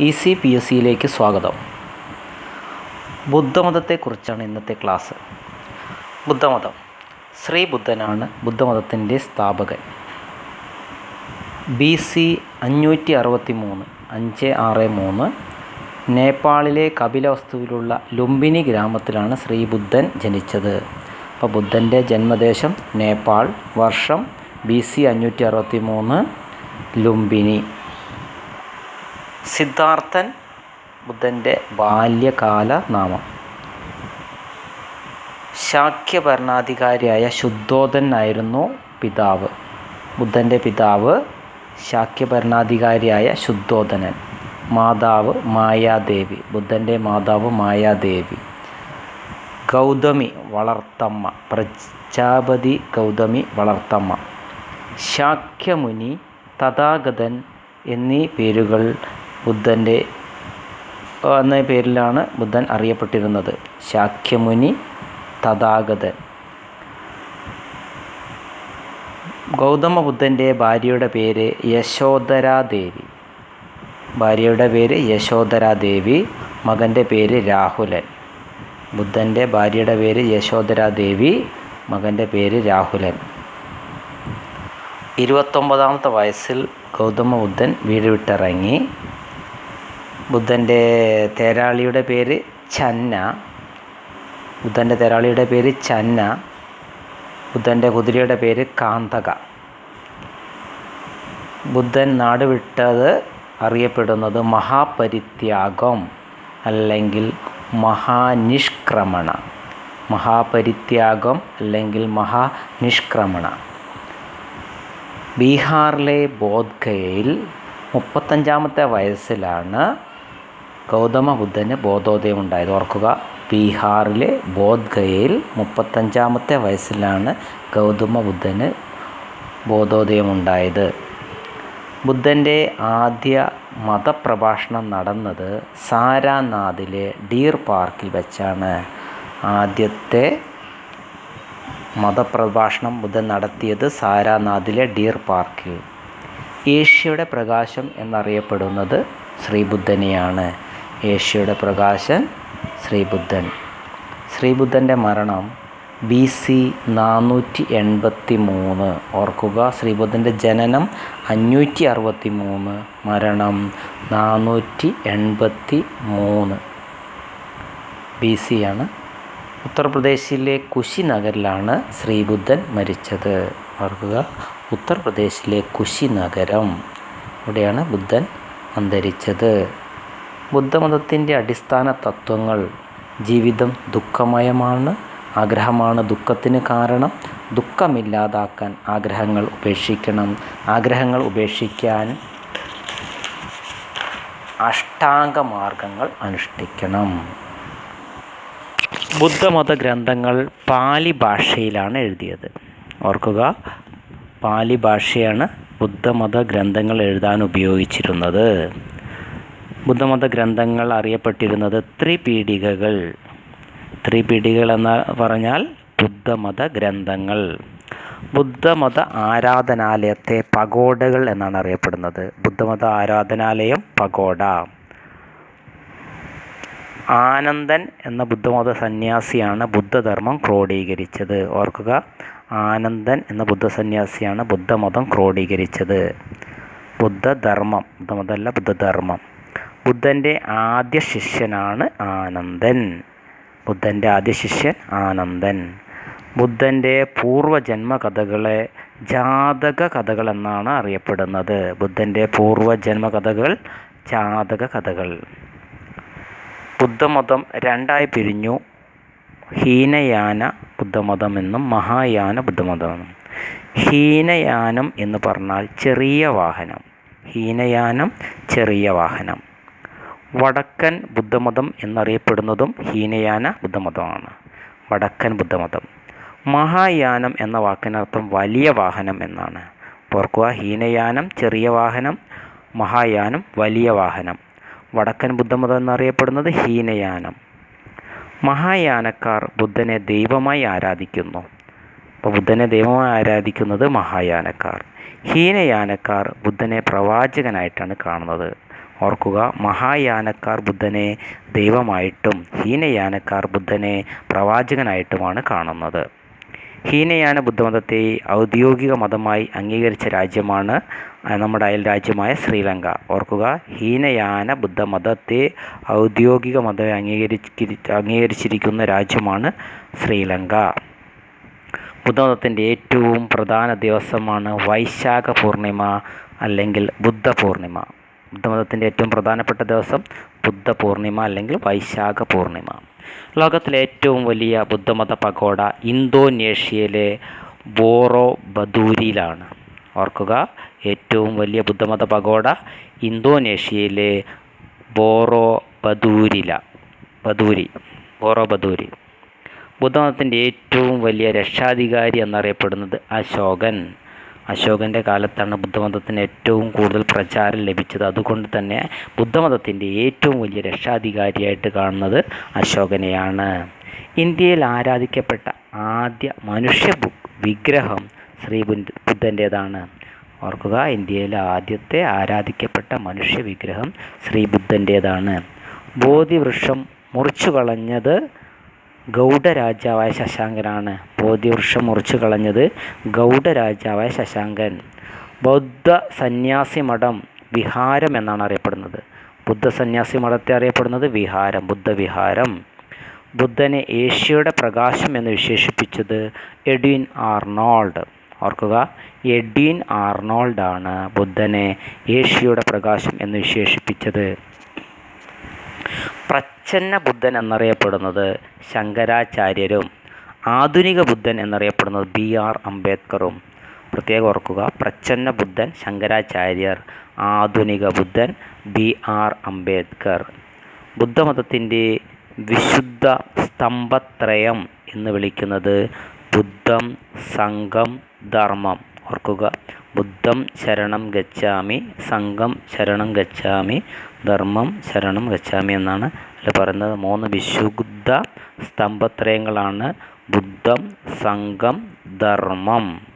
E C P S സിയിലേക്ക് സ്വാഗതം. ബുദ്ധമതത്തെക്കുറിച്ചാണ് ഇന്നത്തെ ക്ലാസ്. ബുദ്ധമതം. ശ്രീ ബുദ്ധനാണ് ബുദ്ധമതത്തിന്റെ സ്ഥാപകൻ. ബി സി അഞ്ഞൂറ്റി അറുപത്തി മൂന്ന് അഞ്ച് ആറ് മൂന്ന് നേപ്പാളിലെ കപിലവസ്തുവിലുള്ള ലുംബിനി ഗ്രാമത്തിലാണ് ശ്രീ ബുദ്ധൻ ജനിച്ചത്. അപ്പോൾ ബുദ്ധന്റെ ജന്മദേശം നേപ്പാൾ വർഷം ബി സി അഞ്ഞൂറ്റി അറുപത്തി മൂന്ന് ലുംബിനി. സിദ്ധാർത്ഥൻ ബുദ്ധന്റെ ബാല്യകാല നാമം ശാക്യ ഭരണാധികാരിയായ ശുദ്ധോധനായിരുന്നു പിതാവ്. ബുദ്ധന്റെ പിതാവ് ശാക്യ ഭരണാധികാരിയായ ശുദ്ധോധനൻ. മാതാവ് മായാദേവി. ബുദ്ധന്റെ മാതാവ് മായാദേവി. ഗൗതമി വളർത്തമ്മ. പ്രജാപതി ഗൗതമി വളർത്തമ്മ. ശാക്യമുനി തഥാഗതൻ എന്നീ പേരുകൾ ബുദ്ധന്റെ എന്ന പേരിലാണ് ബുദ്ധൻ അറിയപ്പെട്ടിരുന്നത്. ശാക്യമുനി തഥാഗതൻ. ഗൗതമ ബുദ്ധന്റെ ഭാര്യയുടെ പേര് യശോധരാദേവി. ഭാര്യയുടെ പേര് യശോധരാദേവി മകന്റെ പേര് രാഹുലൻ. ബുദ്ധന്റെ ഭാര്യയുടെ പേര് യശോധരാദേവി മകന്റെ പേര് രാഹുലൻ. ഇരുപത്തൊമ്പതാമത്തെ വയസ്സിൽ ഗൗതമ ബുദ്ധൻ വീട് വിട്ടിറങ്ങി. ബുദ്ധന്റെ തേരാളിയുടെ പേര് ചന്ന ബുദ്ധന്റെ തേരാളിയുടെ പേര് ചന്ന ബുദ്ധന്റെ കുതിരയുടെ പേര് കാന്തക. ബുദ്ധൻ നാട് വിട്ടത് അറിയപ്പെടുന്നത് മഹാപരിത്യാഗം അല്ലെങ്കിൽ മഹാനിഷ്ക്രമണ. മഹാപരിത്യാഗം അല്ലെങ്കിൽ മഹാനിഷ്ക്രമണ. ബീഹാറിലെ ബോധ്ഗയയിൽ മുപ്പത്തഞ്ചാമത്തെ വയസ്സിലാണ് ഗൗതമ ബുദ്ധന് ബോധോദയം ഉണ്ടായത് ഓർക്കുക ബീഹാറിലെ ബോധ്ഗയയിൽ മുപ്പത്തഞ്ചാമത്തെ വയസ്സിലാണ് ഗൗതമ ബുദ്ധന് ബോധോദയം ഉണ്ടായത് ബുദ്ധന്റെ ആദ്യ മതപ്രഭാഷണം നടന്നത് സാരാനാഥിലെ ഡീർ പാർക്കിൽ വെച്ചാണ്. ആദ്യത്തെ മതപ്രഭാഷണം ബുദ്ധൻ നടത്തിയത് സാരാനാഥിലെ ഡീർ പാർക്കിൽ. ഏഷ്യയുടെ പ്രകാശം എന്നറിയപ്പെടുന്നത് ശ്രീബുദ്ധനെയാണ്. ഏഷ്യയുടെ പ്രകാശൻ ശ്രീബുദ്ധൻ. ശ്രീബുദ്ധന്റെ മരണം ബി സി നാനൂറ്റി എൺപത്തി മൂന്ന്. ഓർക്കുക ശ്രീബുദ്ധന്റെ ജനനം അഞ്ഞൂറ്റി അറുപത്തി മൂന്ന് മരണം നാനൂറ്റി എൺപത്തി മൂന്ന്. ബി സി ആണ്. ഉത്തർപ്രദേശിലെ കുശിനഗറിലാണ് ശ്രീബുദ്ധൻ മരിച്ചത്. ഓർക്കുക ഉത്തർപ്രദേശിലെ കുശിനഗരം ഇവിടെയാണ് ബുദ്ധൻ അന്തരിച്ചത്. ബുദ്ധമതത്തിന്റെ അടിസ്ഥാന തത്വങ്ങൾ ജീവിതം ദുഃഖമയമാണ് ആഗ്രഹമാണ് ദുഃഖത്തിന് കാരണം. ദുഃഖമില്ലാതാക്കാൻ ആഗ്രഹങ്ങൾ ഉപേക്ഷിക്കണം. ആഗ്രഹങ്ങൾ ഉപേക്ഷിക്കാൻ അഷ്ടാംഗ മാർഗങ്ങൾ അനുഷ്ഠിക്കണം. ബുദ്ധമത ഗ്രന്ഥങ്ങൾ പാലി ഭാഷയിലാണ് എഴുതിയത്. ഓർക്കുക പാലി ഭാഷയാണ് ബുദ്ധമത ഗ്രന്ഥങ്ങൾ എഴുതാൻ ഉപയോഗിച്ചിരുന്നത്. ബുദ്ധമത ഗ്രന്ഥങ്ങൾ അറിയപ്പെട്ടിരുന്നത് ത്രിപീഠികകൾ ത്രിപീഠികൾ എന്ന് പറഞ്ഞാൽ ബുദ്ധമത ഗ്രന്ഥങ്ങൾ. ബുദ്ധമത ആരാധനാലയത്തെ പഗോഡകൾ എന്നാണ് അറിയപ്പെടുന്നത്. ബുദ്ധമത ആരാധനാലയം പഗോഡ. ആനന്ദൻ എന്ന ബുദ്ധമത സന്യാസിയാണ് ബുദ്ധധർമ്മം ക്രോഡീകരിച്ചത്. ഓർക്കുക ആനന്ദൻ എന്ന ബുദ്ധസന്യാസിയാണ് ബുദ്ധമതം ക്രോഡീകരിച്ചത്. ബുദ്ധധർമ്മം ബുദ്ധമതമല്ല ബുദ്ധധർമ്മം. ബുദ്ധന്റെ ആദ്യ ശിഷ്യനാണ് ആനന്ദൻ. ബുദ്ധന്റെ ആദ്യ ശിഷ്യൻ ആനന്ദൻ. ബുദ്ധന്റെ പൂർവജന്മ കഥകളെ ജാതക കഥകളെന്നാണ് അറിയപ്പെടുന്നത്. ബുദ്ധന്റെ പൂർവജന്മ കഥകൾ ജാതക കഥകൾ ബുദ്ധമതം രണ്ടായി പിരിഞ്ഞു. ഹീനയാന ബുദ്ധമതമെന്നും മഹായാന ബുദ്ധമതമെന്നും ഹീനയാനം എന്ന് പറഞ്ഞാൽ ചെറിയ വാഹനം. ഹീനയാനം ചെറിയ വാഹനം. വടക്കൻ ബുദ്ധമതം എന്നറിയപ്പെടുന്നതും ഹീനയാന ബുദ്ധമതമാണ്. വടക്കൻ ബുദ്ധമതം. മഹായാനം എന്ന വാക്കിനർത്ഥം വലിയ വാഹനം എന്നാണ്. ഓർക്കുക ഹീനയാനം ചെറിയ വാഹനം മഹായാനം വലിയ വാഹനം. വടക്കൻ ബുദ്ധമതം എന്നറിയപ്പെടുന്നത് ഹീനയാനം. മഹായാനക്കാർ ബുദ്ധനെ ദൈവമായി ആരാധിക്കുന്നു. അപ്പോൾ ബുദ്ധനെ ദൈവമായി ആരാധിക്കുന്നത് മഹായാനക്കാർ. ഹീനയാനക്കാർ ബുദ്ധനെ പ്രവാചകനായിട്ടാണ് കാണുന്നത്. ഓർക്കുക മഹായാനക്കാർ ബുദ്ധനെ ദൈവമായിട്ടും ഹീനയാനക്കാർ ബുദ്ധനെ പ്രവാചകനായിട്ടുമാണ് കാണുന്നത്. ഹീനയാന ബുദ്ധമതത്തെ ഔദ്യോഗിക മതമായി അംഗീകരിച്ച രാജ്യമാണ് നമ്മുടെ അയൽ രാജ്യമായ ശ്രീലങ്ക. ഓർക്കുക ഹീനയാന ബുദ്ധമതത്തെ ഔദ്യോഗിക മതമായി അംഗീകരിച്ചിരി അംഗീകരിച്ചിരിക്കുന്ന രാജ്യമാണ് ശ്രീലങ്ക. ബുദ്ധമതത്തിന്റെ ഏറ്റവും പ്രധാന ദിവസമാണ് വൈശാഖ പൂർണിമ അല്ലെങ്കിൽ ബുദ്ധ പൂർണിമ. ബുദ്ധമതത്തിന്റെ ഏറ്റവും പ്രധാനപ്പെട്ട ദിവസം ബുദ്ധ പൂർണിമ അല്ലെങ്കിൽ വൈശാഖ പൂർണിമ ലോകത്തിലെ ഏറ്റവും വലിയ ബുദ്ധമത പഗോഡ ഇന്തോനേഷ്യയിലെ ബോറോ ബദൂരിയിലാണ്. ഓർക്കുക ഏറ്റവും വലിയ ബുദ്ധമത പഗോഡ ഇന്തോനേഷ്യയിലെ ബോറോ ബദൂരില ബദൂരി ബോറോ ബദൂരി. ബുദ്ധമതത്തിന്റെ ഏറ്റവും വലിയ രക്ഷാധികാരി എന്നറിയപ്പെടുന്നത് അശോകൻ. അശോകന്റെ കാലത്താണ് ബുദ്ധമതത്തിന് ഏറ്റവും കൂടുതൽ പ്രചാരം ലഭിച്ചത്. അതുകൊണ്ട് തന്നെ ബുദ്ധമതത്തിന്റെ ഏറ്റവും വലിയ രക്ഷാധികാരിയായിട്ട് കാണുന്നത് അശോകനെയാണ്. ഇന്ത്യയിൽ ആരാധിക്കപ്പെട്ട ആദ്യ മനുഷ്യ വിഗ്രഹം ശ്രീ ബുദ്ധ- ബുദ്ധന്റേതാണ് ഓർക്കുക ഇന്ത്യയിലെ ആദ്യത്തെ ആരാധിക്കപ്പെട്ട മനുഷ്യ വിഗ്രഹം ശ്രീ ബുദ്ധന്റേതാണ് ബോധിവൃക്ഷം മുറിച്ചു കളഞ്ഞത് ഗൗഡരാജാവായ ശശാങ്കനാണ് ബോധിവൃക്ഷം മുറിച്ചു കളഞ്ഞത് ഗൗഡരാജാവായ ശശാങ്കൻ. ബൗദ്ധ സന്യാസി മഠം വിഹാരം എന്നാണ് അറിയപ്പെടുന്നത്. ബുദ്ധ സന്യാസി മഠത്തെ അറിയപ്പെടുന്നത് വിഹാരം ബുദ്ധവിഹാരം. ബുദ്ധനെ ഏഷ്യയുടെ പ്രകാശം എന്ന് വിശേഷിപ്പിച്ചത് എഡ്വിൻ ആർണോൾഡ്. ഓർക്കുക എഡ്വിൻ ആർണോൾഡാണ് ബുദ്ധനെ ഏഷ്യയുടെ പ്രകാശം എന്ന് വിശേഷിപ്പിച്ചത്. പ്രച്ഛന്ന ബുദ്ധൻ എന്നറിയപ്പെടുന്നത് ശങ്കരാചാര്യരും ആധുനിക ബുദ്ധൻ എന്നറിയപ്പെടുന്നത് ബി ആർ അംബേദ്കറും. പ്രത്യേകം ഓർക്കുക പ്രച്ഛന്ന ബുദ്ധൻ ശങ്കരാചാര്യർ ആധുനിക ബുദ്ധൻ ബി ആർ അംബേദ്കർ. ബുദ്ധമതത്തിന്റെ വിശുദ്ധ സ്തംഭത്രയം എന്ന് വിളിക്കുന്നത് ബുദ്ധം സംഘം ധർമ്മം. ഓർക്കുക. ബുദ്ധം ശരണം ഗച്ഛാമി സംഘം ശരണം ഗച്ഛാമി ധർമ്മം ശരണം ഗച്ഛാമി എന്നാണ് അതിൽ പറയുന്നത്. മൂന്ന് വിശുദ്ധ സ്തംഭത്രയങ്ങളാണ്. ബുദ്ധം സംഘം ധർമ്മം.